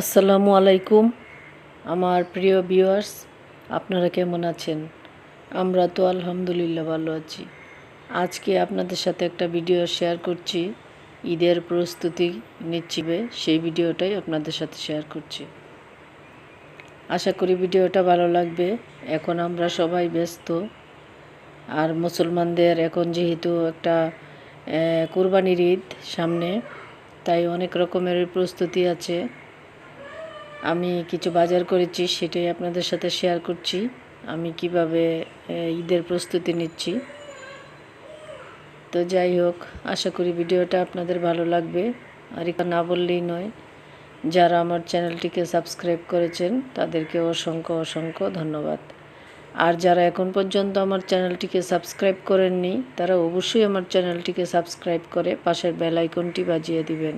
আসসালামু আলাইকুম, আমার প্রিয় ভিউয়ার্স, আপনারা কেমন আছেন? আমরা তো আলহামদুলিল্লাহ ভালো আছি। আজকে আপনাদের সাথে একটা ভিডিও শেয়ার করছি, ঈদের প্রস্তুতি নিচ্ছি সেই ভিডিওটাই আপনাদের সাথে শেয়ার করছি। আশা করি ভিডিওটা ভালো লাগবে, এখন আমরা সবাই ব্যস্ত। আর মুসলমানদের এখন যেহেতু একটা কুরবানির ঈদ সামনে, তাই অনেক রকমের প্রস্তুতি আছে। আমি কিছু বাজার করেছি, সেটাই আপনাদের সাথে শেয়ার করছি। আমি কীভাবে ঈদের প্রস্তুতি নিচ্ছি। তো যাই হোক, আশা করি ভিডিওটা আপনাদের ভালো লাগবে। আর এটা না বললেই নয়, যারা আমার চ্যানেলটিকে সাবস্ক্রাইব করেছেন, তাদেরকে অসংখ্য অসংখ্য ধন্যবাদ। আর যারা এখন পর্যন্ত আমার চ্যানেলটিকে সাবস্ক্রাইব করেননি, তারা অবশ্যই আমার চ্যানেলটিকে সাবস্ক্রাইব করে পাশের বেল আইকনটি বাজিয়ে দিবেন।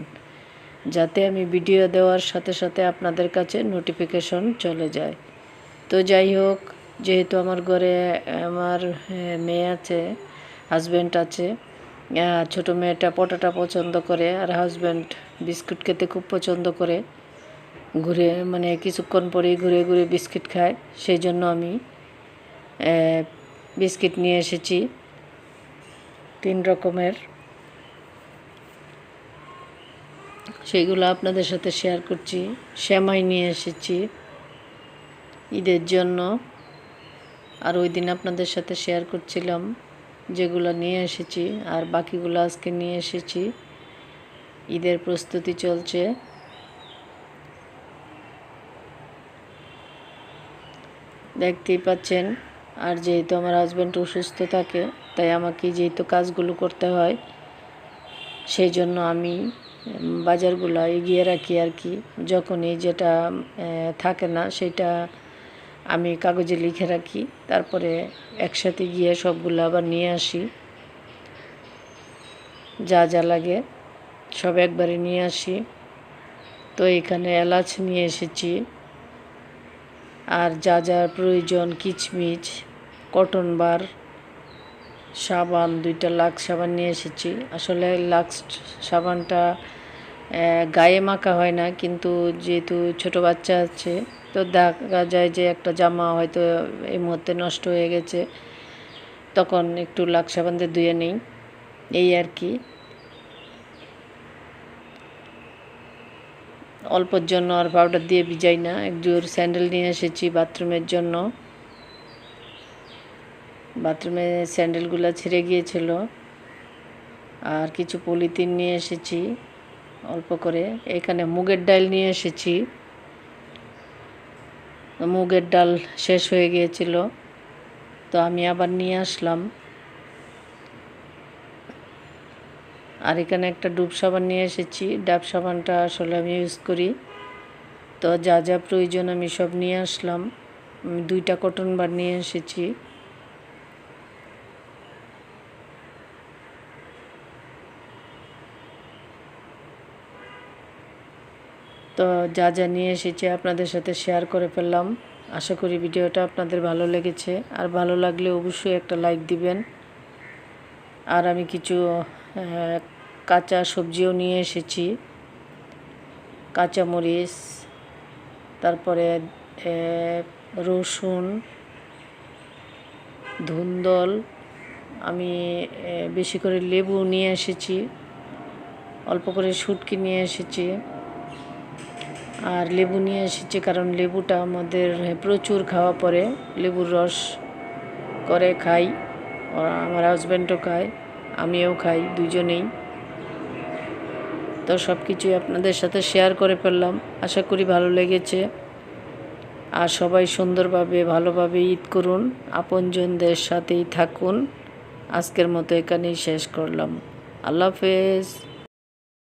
যাতে আমি ভিডিও দেওয়ার সাথে সাথে আপনাদের কাছে নোটিফিকেশন চলে যায়। তো যাই হোক, যেহেতু আমার ঘরে আমার মেয়ে আছে হাজব্যান্ড আছে ছোট মেয়েটা পটাটা পছন্দ করে আর হাজব্যান্ড বিস্কুট খেতে খুব পছন্দ করে। ঘুরে মানে কিছুক্ষণ পরেই ঘুরে ঘুরে বিস্কিট খায় সেই জন্য আমি বিস্কিট নিয়ে এসেছি। তিন রকমের। সেগুলো আপনাদের সাথে শেয়ার করছি। শ্যামাই নিয়ে এসেছি ঈদের জন্য। আর ওই দিন আপনাদের সাথে শেয়ার করছিলাম যেগুলো নিয়ে এসেছি আর বাকিগুলো আজকে নিয়ে এসেছি। ঈদের প্রস্তুতি চলছে। দেখতেই পাচ্ছেন, আর যেহেতু আমার হাজব্যান্ড অসুস্থ থাকে, তাই আমাকে যেহেতু কাজগুলো করতে হয়, সেই জন্য আমি বাজারগুলো এগিয়ে রাখি আর কি। যখনই যেটা থাকে না, সেটা আমি কাগজে লিখে রাখি। তারপরে একসাথে গিয়ে সবগুলো আবার নিয়ে আসি। যা যা লাগে সব একবারে নিয়ে আসি। তো এখানে এলাচ নিয়ে এসেছি। আর যা যা প্রয়োজন, কিচমিচ, কটন বার, সাবান, দুইটা লাক্স সাবান নিয়ে এসেছি। আসলে লাক্স সাবানটা গায়ে মাখা হয় না, কিন্তু যেহেতু ছোট বাচ্চা আছে, তো দেখা যায় যে একটা জামা হয়তো এই মুহূর্তে নষ্ট হয়ে গেছে, তখন একটু লাক্স সাবান দিয়ে ধুয়ে নিই, এই আর কি। অল্পর জন্য আর পাউডার দিয়ে ভিজাই না, এক জোর স্যান্ডেল নিয়ে এসেছি বাথরুমের জন্য। বাথরুমে স্যান্ডেলগুলো ছিঁড়ে গিয়েছিল, আর কিছু পলিথিন নিয়ে এসেছি। অল্প করে। এখানে মুগের ডাল নিয়ে এসেছি। মুগের ডাল শেষ হয়ে গিয়েছিল, তো আমি আবার নিয়ে আসলাম। আর এখানে একটা ডুব সাবান নিয়ে এসেছি। ডাব সাবানটা আসলে আমি ইউজ করি। তো যা যা প্রয়োজন আমি সব নিয়ে আসলাম। আমি দুইটা কটন বার নিয়ে এসেছি। তো যা যা নিয়ে এসেছি আপনাদের সাথে শেয়ার করে ফেললাম। আশা করি ভিডিওটা আপনাদের ভালো লেগেছে। আর ভালো লাগলে অবশ্যই একটা লাইক দিবেন। আর আমি কিছু কাঁচা সবজিও নিয়ে এসেছি। কাঁচামরিচ, তারপরে রসুন, ধুন্দল, আমি বেশি করে লেবু নিয়ে এসেছি। অল্প করে শুটকি নিয়ে এসেছি। আর লেবু নিয়ে এসেছি কারণ লেবুটা আমাদের প্রচুর খাওয়া পরে, লেবুর রস করে খাই আমার হাজব্যান্ডও খায়, আমিও খাই, দুজনেই। তো সব কিছুই আপনাদের সাথে শেয়ার করে ফেললাম। আশা করি ভালো লেগেছে। আর সবাই সুন্দরভাবে, ভালোভাবে ঈদ করুন, আপনজনদের সাথেই থাকুন। আজকের মতো এখানেই শেষ করলাম। আল্লাহ হাফেজ।